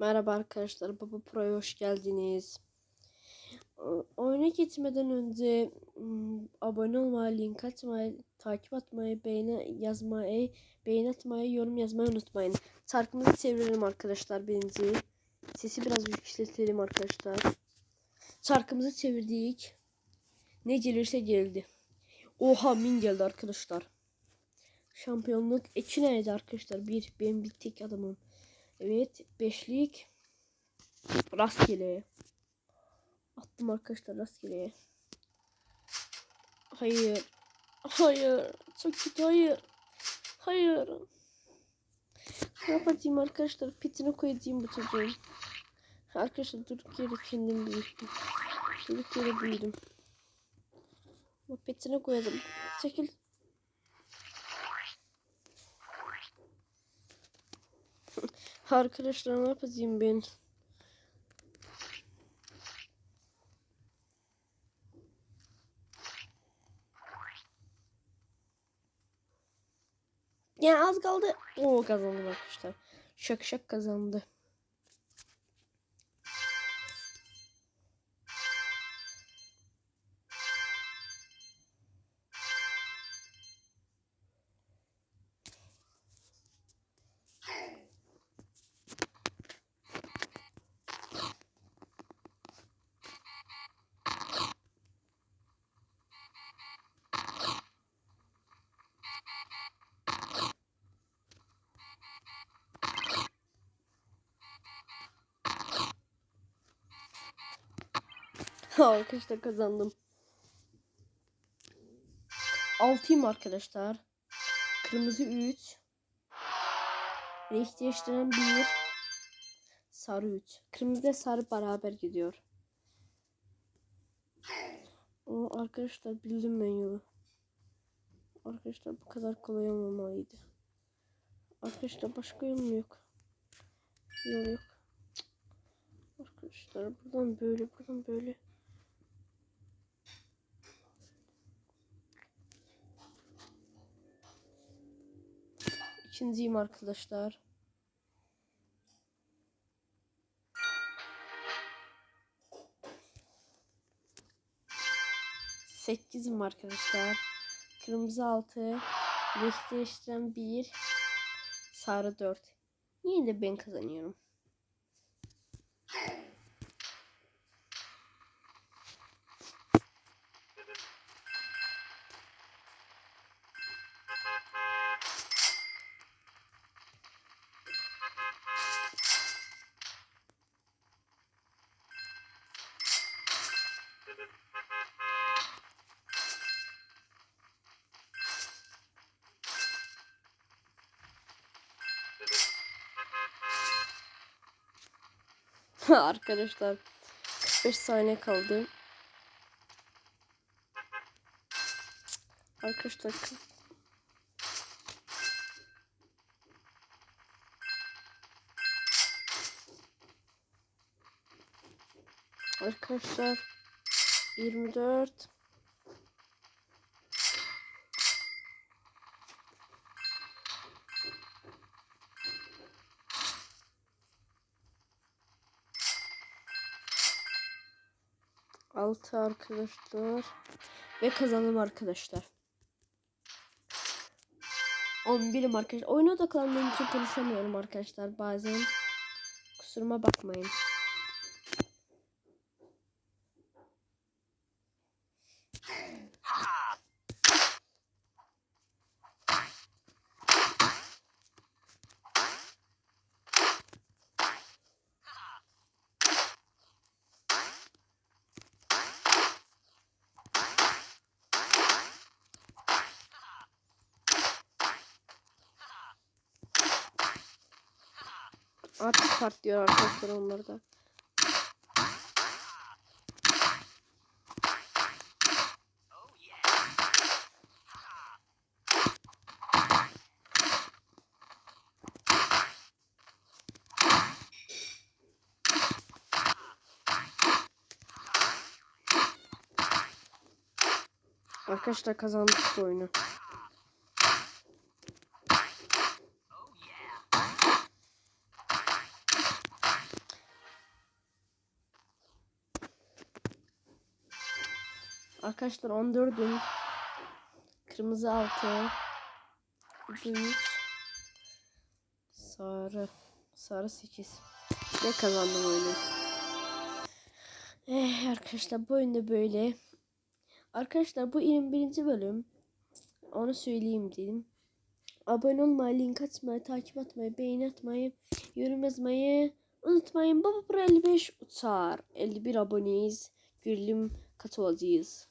Merhaba arkadaşlar, Baba Pro'ya hoş geldiniz. O- Oyuna gitmeden önce ım, abone olmayı, link atmayı, takip atmayı, beğeni yazmayı, beğeni atmayı, yorum yazmayı unutmayın. Çarkımızı çevirelim arkadaşlar birinci. Sesi biraz yükseltelim arkadaşlar. Çarkımızı çevirdik. Ne gelirse geldi. Oha min geldi arkadaşlar. Şampiyonluk iki neydi arkadaşlar? Bir, ben bir tek adamım. Evet, beşlik rastgele. Attım arkadaşlar rastgele. Hayır. Hayır. Çok kötü hayır. Hayır. Ne yapayım arkadaşlar? Petine koyacağım bu çocuğun. Arkadaşlar durduk yere kendim büyüttüm. Durduk yere büyüdüm. Petine koyalım. Çekil. Arkadaşlar ne yapacağım ben? Ya az kaldı. Oo kazandı arkadaşlar. Şak şak kazandı. Arkadaşlar kazandım. Altıyım arkadaşlar. Kırmızı 3. Renk değiştiren 1. Sarı 3. Kırmızı ve sarı beraber gidiyor. O arkadaşlar bildim ben yolu. Arkadaşlar bu kadar kolay olmamalıydı. Arkadaşlar başka yol mu yok? Yol yok. Arkadaşlar buradan böyle buradan böyle. İkinciyim arkadaşlar. Sekizim arkadaşlar. Kırmızı altı. Değiştiren bir. Sarı dört. Yine de ben kazanıyorum. Arkadaşlar 45 saniye kaldı. Arkadaşlar Arkadaşlar 24 6 arkadaşlar ve kazandım arkadaşlar. 11'im arkadaşlar. Oyuna odaklandığım için konuşamıyorum arkadaşlar bazen. Kusuruma bakmayın. Artık part diyor arkadaşlar onlar da. Arkadaşlar kazandık bu oyunu. Arkadaşlar 14'üm. Kırmızı 6. Gümüş. Sarı. Sarı 8. Ne kazandım oyunu. Eh arkadaşlar bu oyunda böyle. Arkadaşlar bu 21. bölüm. Onu söyleyeyim dedim. Abone olmayı, link atmayı, takip atmayı, beğeni atmayı, yorum yazmayı unutmayın. Baba Pro 55 uçar. 51 aboneyiz. Görelim kaç olacağız.